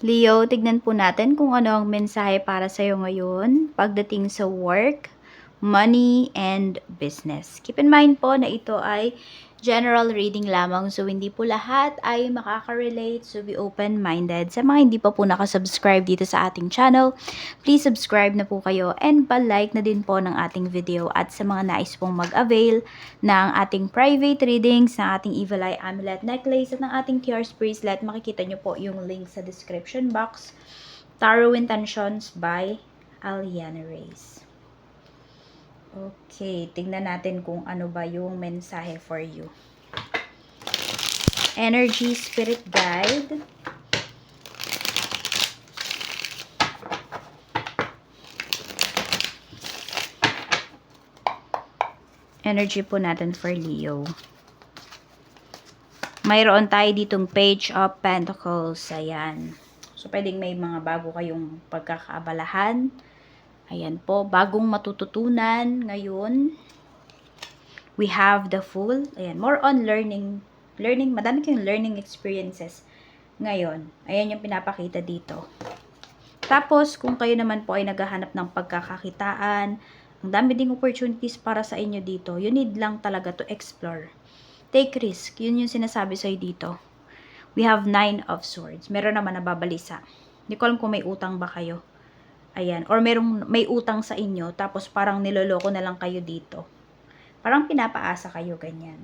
Leo, tignan po natin kung ano ang mensahe para sa'yo ngayon pagdating sa work, money, and business. Keep in mind po na ito ay general reading lamang so hindi po lahat ay makaka-relate so be open-minded. Sa mga hindi pa po nakasubscribe dito sa ating channel, please subscribe na po kayo and pa-like na din po ng ating video at sa mga nais pong mag-avail ng ating private readings, ng ating Evil Eye Amulet Necklace at ng ating Tears Bracelet, makikita nyo po yung link sa description box. Tarot Intentions by Aliana Reyes. Okay, tingnan natin kung ano ba yung mensahe for you. Energy Spirit Guide. Energy po natin for Leo. Mayroon tayo ditong Page of Pentacles. Ayan. So, pwedeng may mga bago kayong pagkakaabalahan. Ayan po, bagong matututunan ngayon. We have the full, ayan, more on learning, learning, madami kayong learning experiences ngayon. Ayan yung pinapakita dito. Tapos, kung kayo naman po ay naghahanap ng pagkakakitaan, ang dami ding opportunities para sa inyo dito. You need lang talaga to explore. Take risk. Yun yung sinasabi sa'yo dito. We have nine of swords. Meron naman nababalisa. Hindi ko alam kung may utang ba kayo. Ayan. Or merong may utang sa inyo, tapos parang niloloko na lang kayo dito. Parang pinapaasa kayo, ganyan.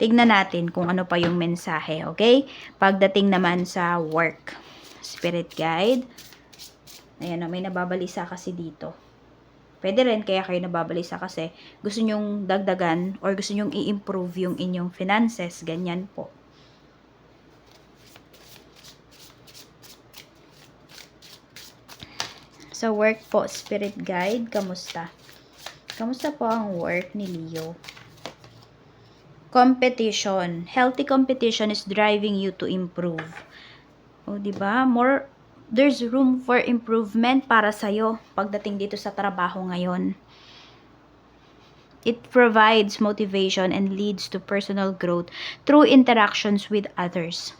Tignan natin kung ano pa yung mensahe, okay? Pagdating naman sa work. Spirit guide. Ayan, may nababalisa kasi dito. Pwede rin kaya kayo nababalisa kasi gusto nyong dagdagan or gusto nyong i-improve yung inyong finances. Ganyan po. Sa work po, spirit guide, kamusta? Kamusta po ang work ni Leo? Competition. Healthy competition is driving you to improve. O, di ba? More there's room for improvement para sa'yo pagdating dito sa trabaho ngayon. It provides motivation and leads to personal growth through interactions with others.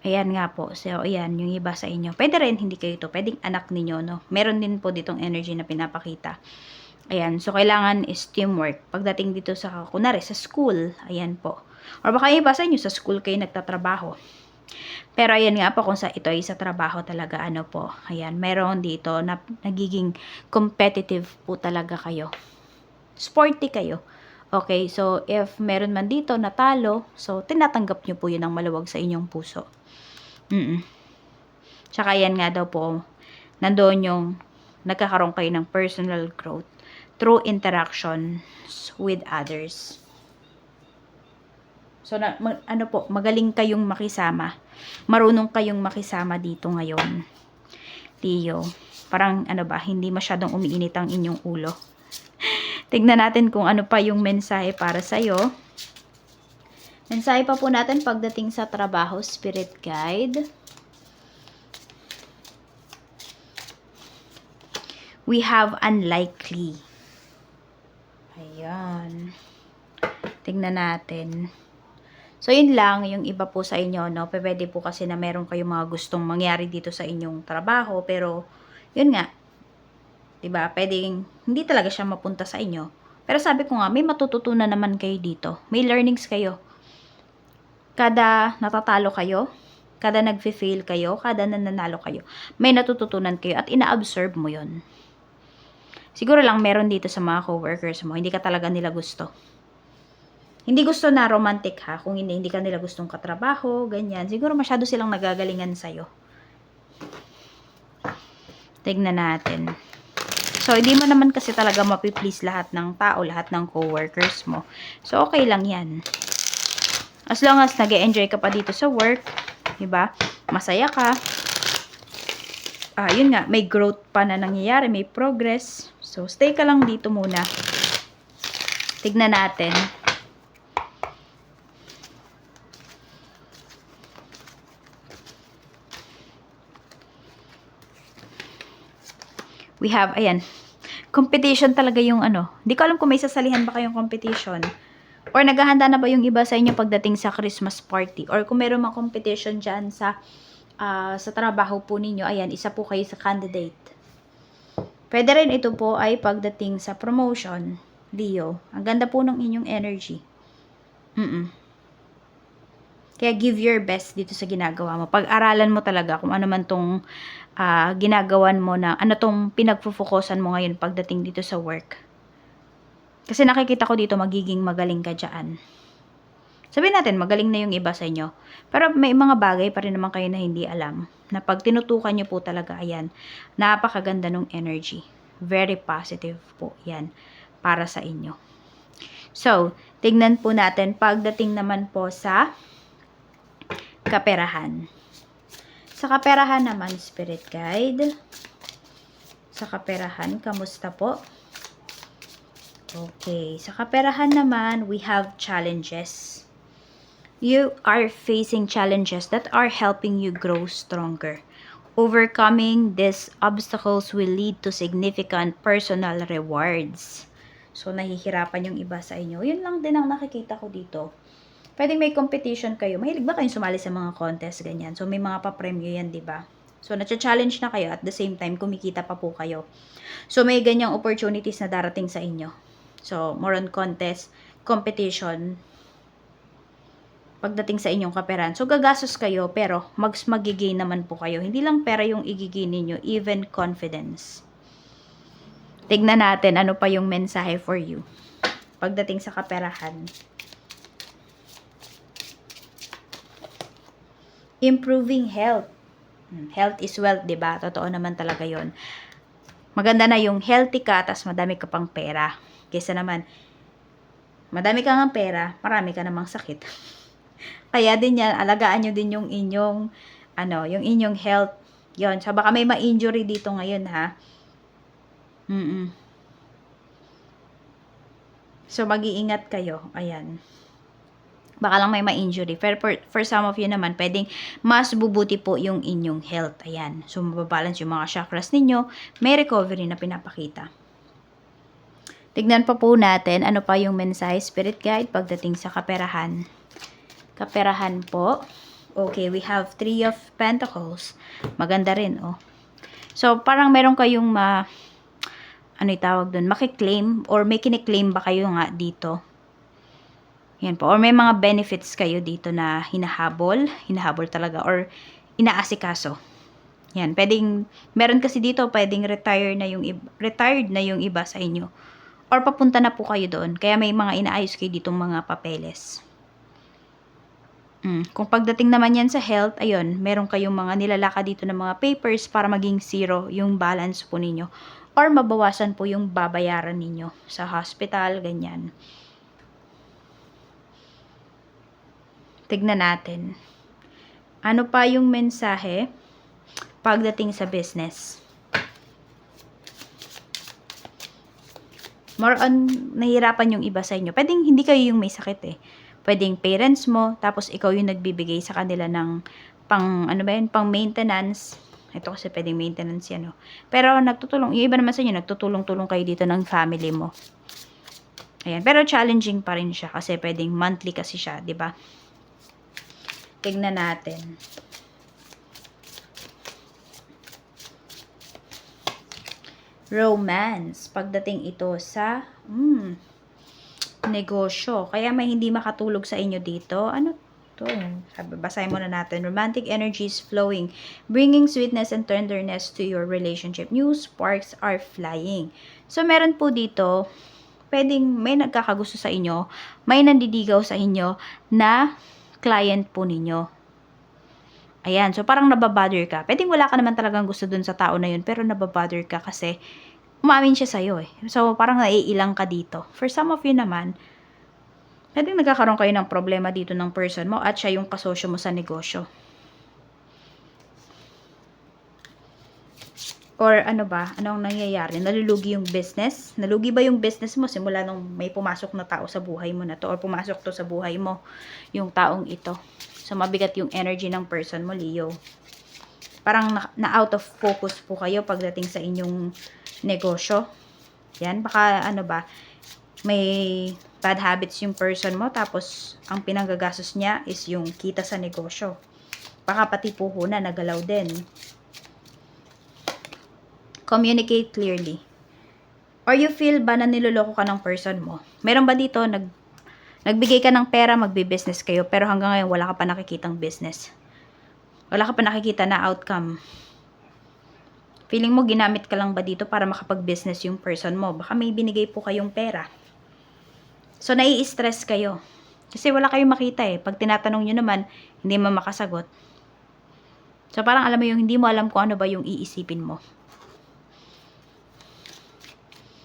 Ayan nga po. So, ayan, yung iba sa inyo. Pwede rin, hindi kayo to. Pwedeng anak ninyo, no? Meron din po ditong energy na pinapakita. Ayan, so kailangan is teamwork. Pagdating dito sa, kunwari, sa school, ayan po. Or baka iba sa inyo, sa school kayo nagtatrabaho. Pero ayan nga po kung sa ito ay sa trabaho talaga ano po. Ayan, meron dito na nagiging competitive po talaga kayo. Sporty kayo. Okay, so if meron man dito natalo, so tinatanggap nyo po yun ng maluwag sa inyong puso. Mm, -mm. Tsaka yan nga daw po, nandoon yung nagkakaroon kayo ng personal growth through interactions with others. So, na, mag, ano po, magaling kayong makisama. Marunong kayong makisama dito ngayon. Leo. Parang, ano ba, hindi masyadong umiinit ang inyong ulo. Tignan natin kung ano pa yung mensahe para sa'yo. Mensahe pa po natin pagdating sa trabaho, Spirit Guide. We have unlikely. Ayan. Tignan natin. So, yun lang, yung iba po sa inyo, no? Pwede po kasi na meron kayong mga gustong mangyari dito sa inyong trabaho, pero, yun nga, diba, pwedeng, hindi talaga siya mapunta sa inyo. Pero sabi ko nga, may matututunan naman kayo dito. May learnings kayo. Kada natatalo kayo, kada nagfe-fail kayo, kada nananalo kayo, may natututunan kayo at ina-absorb mo yon. Siguro lang meron dito sa mga coworkers mo, hindi ka talaga nila gusto. Hindi gusto na romantic ha, kung hindi, hindi ka nila gustong katrabaho, ganyan. Siguro masyado silang nagagalingan sa'yo. Tignan natin. So, hindi mo naman kasi talaga mapiplease lahat ng tao, lahat ng coworkers mo. So, okay lang yan. As long as nag enjoy ka pa dito sa work, diba? Masaya ka. Ah, yun nga, may growth pa na nangyayari, may progress. So, stay ka lang dito muna. Tignan natin. We have, ayan, competition talaga yung ano. Hindi ko alam kung may sasalihan ba kayong competition. Or naghahanda na ba yung iba sa inyo pagdating sa Christmas party? Or kung meron mga competition dyan sa ah, sa trabaho po ninyo, ayan, isa po kayo sa candidate. Pwede rin ito po ay pagdating sa promotion, Leo. Ang ganda po ng inyong energy. Mm Kaya give your best dito sa ginagawa mo. Pag-aralan mo talaga kung ano man tong ah, ginagawan mo na, ano tong pinagpufokusan mo ngayon pagdating dito sa work. Kasi nakikita ko dito magiging magaling ka dyan. Sabihin natin, magaling na yung iba sa inyo. Pero may mga bagay pa rin naman kayo na hindi alam. Na pag tinutukan nyo po talaga, ayan, napakaganda ng energy. Very positive po yan para sa inyo. So, tignan po natin pagdating naman po sa kaperahan. Sa kaperahan naman, spirit guide. Sa kaperahan, kamusta po? Okay, sa kaperahan naman, we have challenges. You are facing challenges that are helping you grow stronger. Overcoming these obstacles will lead to significant personal rewards. So, nahihirapan yung iba sa inyo. Yun lang din ang nakikita ko dito. Pwedeng may competition kayo. Mahilig ba kayong sumali sa mga contest, ganyan? So, may mga papremyo yan, di ba? So, na-challenge na kayo at the same time, kumikita pa po kayo. So, may ganyang opportunities na darating sa inyo. So, more on contest, competition, pagdating sa inyong kaperan. So, gagastos kayo, pero mags magiging naman po kayo. Hindi lang pera yung igigin ninyo, even confidence. Tignan natin ano pa yung mensahe for you. Pagdating sa kaperahan. Improving health. Hmm, Health is wealth, 'di ba? Totoo naman talaga 'yon. Maganda na yung healthy ka, tas madami ka pang pera. Kesa naman, madami ka ng pera, marami ka namang sakit. Kaya din yan, alagaan nyo din yung inyong, ano, yung inyong health. Yon, so baka may ma-injury dito ngayon ha. Mm So mag-iingat kayo. Ayan. Baka lang may ma-injury. For, for, for some of you naman, pwedeng mas bubuti po yung inyong health. Ayan. So mababalance yung mga chakras ninyo. May recovery na pinapakita. Tignan pa po natin ano pa yung mensahe spirit guide pagdating sa kaperahan. Kaperahan po. Okay, we have three of pentacles. Maganda rin, oh. So, parang meron kayong ma... Ano itawag doon? Makiklaim or may kiniklaim ba kayo nga dito? Yan po. Or may mga benefits kayo dito na hinahabol. Hinahabol talaga. Or inaasikaso. Yan. Pwedeng, meron kasi dito, pwedeng retire na yung retired na yung iba sa inyo. Or papunta na po kayo doon. Kaya may mga inaayos kayo ditong mga papeles. Mm. Kung pagdating naman yan sa health, ayun, meron kayong mga nilalaka dito ng mga papers para maging zero yung balance po ninyo. Or mabawasan po yung babayaran ninyo sa hospital, ganyan. Tignan natin. Ano pa yung mensahe pagdating sa business? More on, nahihirapan yung iba sa inyo. Pwedeng hindi kayo yung may sakit eh pwedeng parents mo, tapos ikaw yung nagbibigay sa kanila ng pang, ano ba yun, pang maintenance. Ito kasi pwedeng maintenance yan, no? Pero nagtutulong, yung iba naman sa inyo, nagtutulong-tulong kayo dito ng family mo. Ayan, pero challenging pa rin siya kasi pwedeng monthly kasi siya, di ba? Tignan natin. Romance. Pagdating ito sa, hmm, negosyo. Kaya may hindi makatulog sa inyo dito. Ano to? Basahin muna natin. Romantic energies flowing, bringing sweetness and tenderness to your relationship. New sparks are flying. So, meron po dito, pwedeng may nagkakagusto sa inyo, may nandidigaw sa inyo na client po ninyo. Ayan, so parang nababother ka. Pwedeng wala ka naman talagang gusto dun sa tao na yun, pero nababother ka kasi umamin siya sa'yo eh. So, parang naiilang ka dito. For some of you naman, pwedeng nagkakaroon kayo ng problema dito ng person mo at siya yung kasosyo mo sa negosyo. Or ano ba? Anong nangyayari? Nalulugi yung business? Nalugi ba yung business mo simula nung may pumasok na tao sa buhay mo na to? Or pumasok to sa buhay mo, yung taong ito? So, mabigat yung energy ng person mo, Leo. Parang na, na out of focus po kayo pagdating sa inyong negosyo. Yan, baka ano ba, may bad habits yung person mo, tapos ang pinanggagastos niya is yung kita sa negosyo. Baka pati puhunan, nagalaw din. Communicate clearly. Or you feel ba na niloloko ka ng person mo? Meron ba dito, nag, nagbigay ka ng pera, magbi-business kayo, pero hanggang ngayon wala ka pa nakikitang business. Wala ka pa nakikita na outcome. Feeling mo ginamit ka lang ba dito para makapag-business yung person mo? Baka may binigay po kayong pera. So, nai-stress kayo. Kasi wala kayong makita eh. Pag tinatanong nyo naman, hindi mo makasagot. So, parang alam mo yung hindi mo alam kung ano ba yung iisipin mo.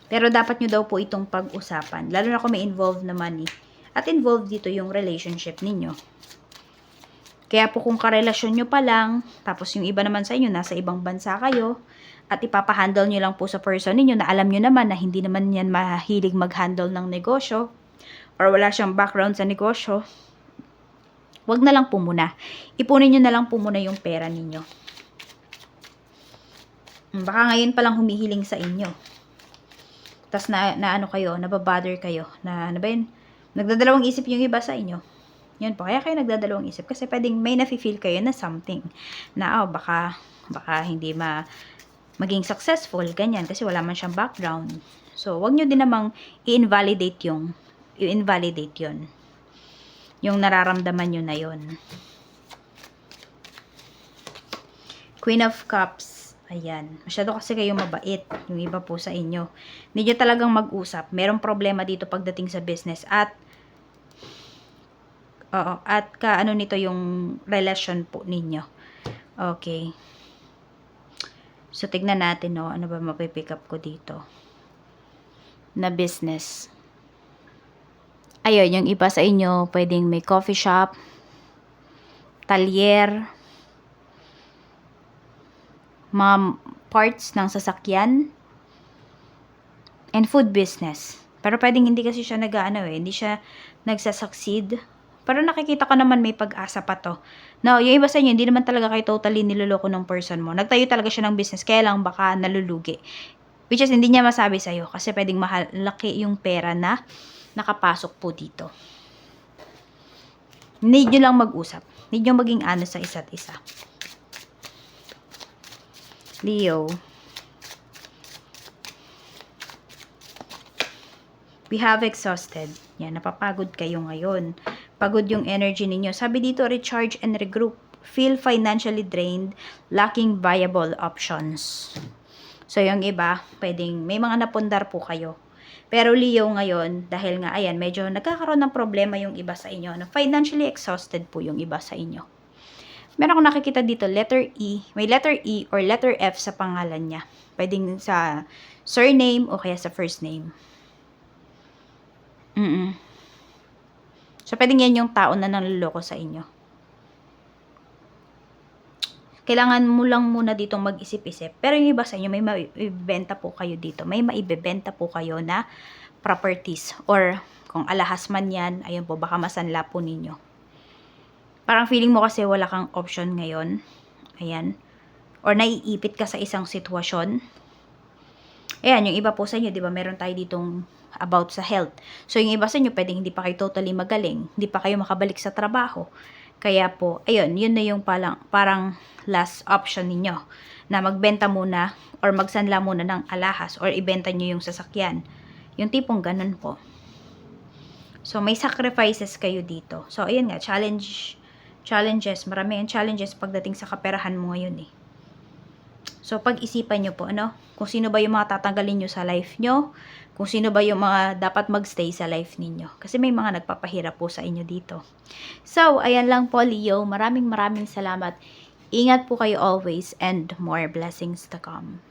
Pero dapat nyo daw po itong pag-usapan. Lalo na kung may involved na money. At involved dito yung relationship ninyo. Kaya po kung karelasyon nyo pa lang, tapos yung iba naman sa inyo, nasa ibang bansa kayo, at ipapahandle nyo lang po sa person ninyo na alam nyo naman na hindi naman yan mahilig mag-handle ng negosyo, or wala siyang background sa negosyo, wag na lang po muna. Ipunin nyo na lang po muna yung pera ninyo. Baka ngayon pa lang humihiling sa inyo. Tapos na, na ano kayo, nababother kayo, na ano ba yun, nagdadalawang isip yung iba sa inyo. Yun po, kaya kayo nagdadalawang isip kasi pwedeng may nafe-feel kayo na something na oh, baka baka hindi ma maging successful, ganyan, kasi wala man siyang background. So, wag nyo din namang i-invalidate yung i-invalidate yun. Yung nararamdaman nyo na yun. Queen of Cups. Ayan. Masyado kasi kayo mabait. Yung iba po sa inyo. Hindi talagang mag-usap. Merong problema dito pagdating sa business. At Oo, at ka ano nito yung relasyon po ninyo. Okay. So, tignan natin, no, ano ba mapipick up ko dito. Na business. Ayun, yung iba sa inyo, pwedeng may coffee shop, talyer, mga parts ng sasakyan, and food business. Pero pwedeng hindi kasi siya nag ano eh, hindi siya nagsasucceed pero nakikita ko naman may pag-asa pa to. No, yung iba sa inyo, hindi naman talaga kayo totally niloloko ng person mo. Nagtayo talaga siya ng business, kaya lang baka nalulugi. Which is, hindi niya masabi sa'yo kasi pwedeng malaki yung pera na nakapasok po dito. Need nyo lang mag-usap. Need nyo maging honest sa isa't isa. Leo. We have exhausted. Yan, napapagod kayo ngayon. Pagod yung energy ninyo. Sabi dito, recharge and regroup. Feel financially drained, lacking viable options. So, yung iba, pwedeng, may mga napundar po kayo. Pero Leo ngayon, dahil nga, ayan, medyo nagkakaroon ng problema yung iba sa inyo. No? Financially exhausted po yung iba sa inyo. Meron akong nakikita dito, letter E. May letter E or letter F sa pangalan niya. Pwedeng sa surname o kaya sa first name. Mm So, pwedeng yan yung tao na nanluloko sa inyo. Kailangan mo lang muna ditong mag-isip-isip. Pero yung iba sa inyo, may maibibenta po kayo dito. May maibibenta po kayo na properties. Or, kung alahas man yan, ayun po, baka masanla po ninyo. Parang feeling mo kasi wala kang option ngayon. Ayan. Or naiipit ka sa isang sitwasyon. Ayan, yung iba po sa inyo, di ba, meron tayo ditong about sa health. So, yung iba sa inyo, pwedeng hindi pa kayo totally magaling, hindi pa kayo makabalik sa trabaho. Kaya po, ayun, yun na yung palang, parang last option ninyo na magbenta muna or magsanla muna ng alahas or ibenta nyo yung sasakyan. Yung tipong ganun po. So, may sacrifices kayo dito. So, ayun nga, challenge, challenges, marami yung challenges pagdating sa kaperahan mo ngayon eh. So, pag-isipan nyo po, ano, kung sino ba yung mga tatanggalin nyo sa life nyo, kung sino ba yung mga dapat magstay sa life ninyo. Kasi may mga nagpapahirap po sa inyo dito. So, ayan lang po, Leo. Maraming maraming salamat. Ingat po kayo always and more blessings to come.